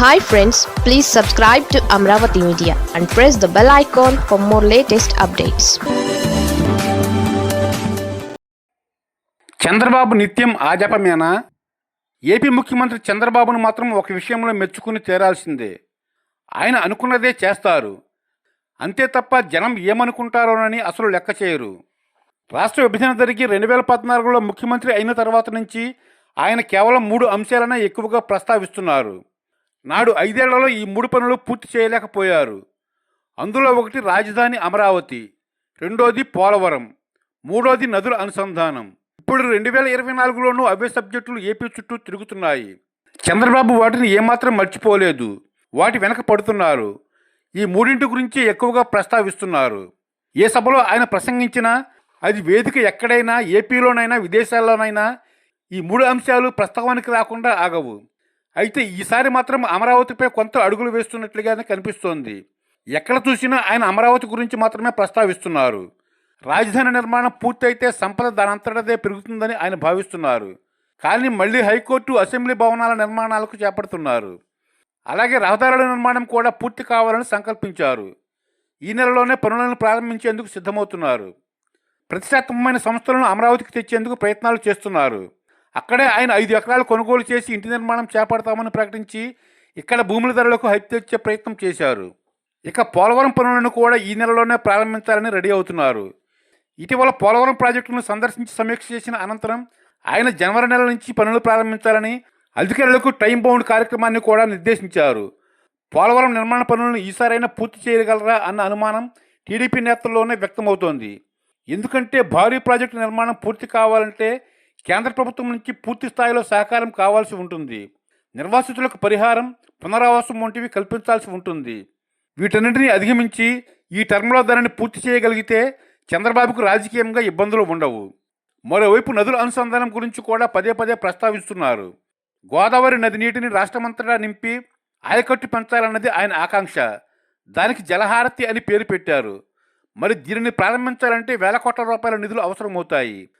Hi friends please subscribe to Amaravati media and press the bell icon for more latest updates Chandrababu నిత్యం ఆజపమేనా? AP ముఖ్యమంత్రి చంద్రబాబును మాత్రం ఒక విషయంలో మెచ్చుకుని తీరాల్సిందే ఆయన అనుకున్నదే చేస్తారు. అంతే తప్ప జనం ఏమనుకుంటారోనని అసలు లెక్క చేయరు. రాష్ట్ర విభజన జరిగి రెండు వేల పద్నాలుగులో ముఖ్యమంత్రి అయిన తర్వాత నుంచి ఆయన కేవలం మూడు అంశాలనే ఎక్కువగా ప్రస్తావిస్తున్నారు. నాడు ఐదేళ్ళలో ఈ మూడు పనులు పూర్తి చేయలేకపోయారు. అందులో ఒకటి రాజధాని అమరావతి రెండోది పోలవరం మూడోది నదుల అనుసంధానం. ఇప్పుడు రెండు వేల ఇరవై నాలుగులోనూ అవే సబ్జెక్టులు ఏపీ చుట్టూ తిరుగుతున్నాయి. చంద్రబాబు వాటిని ఏమాత్రం మర్చిపోలేదు. వాటి వెనక పడుతున్నారు. ఈ మూడింటి గురించి ఎక్కువగా ప్రస్తావిస్తున్నారు. ఏ సభలో ఆయన ప్రసంగించినా అది వేదిక ఎక్కడైనా ఏపీలోనైనా విదేశాల్లోనైనా ఈ మూడు అంశాలు ప్రస్తావానికి రాకుండా ఆగవు. అయితే ఈసారి మాత్రం అమరావతిపై కొంత అడుగులు వేస్తున్నట్లుగానే కనిపిస్తోంది. ఎక్కడ చూసినా ఆయన అమరావతి గురించి మాత్రమే ప్రస్తావిస్తున్నారు. రాజధాని నిర్మాణం పూర్తయితే సంపద దానంతటదే పెరుగుతుందని ఆయన భావిస్తున్నారు. కానీ మళ్ళీ హైకోర్టు అసెంబ్లీ భవనాల నిర్మాణాలకు చేపడుతున్నారు. అలాగే రహదారుల నిర్మాణం కూడా పూర్తి కావాలని సంకల్పించారు. ఈ నెలలోనే పనులను ప్రారంభించేందుకు సిద్ధమవుతున్నారు. ప్రతిష్టాత్మకమైన సంస్థలను అమరావతికి తెచ్చేందుకు ప్రయత్నాలు చేస్తున్నారు. అక్కడే ఆయన ఐదు ఎకరాలు కొనుగోలు చేసి ఇంటి నిర్మాణం చేపడతామని ప్రకటించి ఇక్కడ భూముల ధరలకు హైప్ తెచ్చే ప్రయత్నం చేశారు. ఇక పోలవరం పనులను కూడా ఈ నెలలోనే ప్రారంభించాలని రెడీ అవుతున్నారు. ఇటీవల పోలవరం ప్రాజెక్టును సందర్శించి సమీక్ష చేసిన అనంతరం ఆయన జనవరి నెల నుంచి పనులు ప్రారంభించాలని అధికారులకు టైం బౌండ్ కార్యక్రమాన్ని కూడా నిర్దేశించారు. పోలవరం నిర్మాణ పనులను ఈసారైనా పూర్తి చేయగలరా అన్న అనుమానం టీడీపీ నేతల్లోనే వ్యక్తమవుతోంది. ఎందుకంటే భారీ ప్రాజెక్టు నిర్మాణం పూర్తి కావాలంటే కేంద్ర ప్రభుత్వం నుంచి పూర్తి స్థాయిలో సహకారం కావాల్సి ఉంటుంది. నిర్వాసితులకు పరిహారం పునరావాసం వంటివి కల్పించాల్సి ఉంటుంది. వీటన్నింటినీ అధిగమించి ఈ టర్మ్లో దానిని పూర్తి చేయగలిగితే చంద్రబాబుకు రాజకీయంగా ఇబ్బందులు ఉండవు. మరోవైపు నదుల అనుసంధానం గురించి కూడా పదే పదే ప్రస్తావిస్తున్నారు. గోదావరి నది నీటిని రాష్ట్రమంతటా నింపి ఆయకట్టు పెంచాలన్నది ఆయన ఆకాంక్ష. దానికి జలహారతి అని పేరు పెట్టారు. మరి దీనిని ప్రారంభించాలంటే వేల కోట్ల రూపాయల నిధులు అవసరమవుతాయి.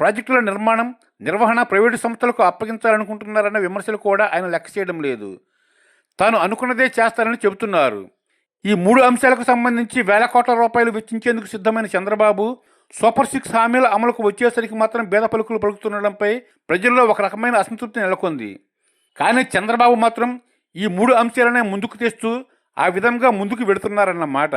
ప్రాజెక్టుల నిర్మాణం నిర్వహణ ప్రైవేటు సంస్థలకు అప్పగించాలనుకుంటున్నారన్న విమర్శలు కూడా ఆయన లెక్క చేయడం లేదు. తాను అనుకున్నదే చేస్తారని చెబుతున్నారు. ఈ మూడు అంశాలకు సంబంధించి వేల కోట్ల రూపాయలు వెచ్చించేందుకు సిద్ధమైన చంద్రబాబు సూపర్ సిక్స్ హామీల అమలుకు వచ్చేసరికి మాత్రం భేద పలుకులు పలుకుతుండడంపై ప్రజల్లో ఒక రకమైన అసంతృప్తి నెలకొంది. కానీ చంద్రబాబు మాత్రం ఈ మూడు అంశాలనే ముందుకు తెస్తూ ఆ విధంగా ముందుకు వెడుతున్నారన్నమాట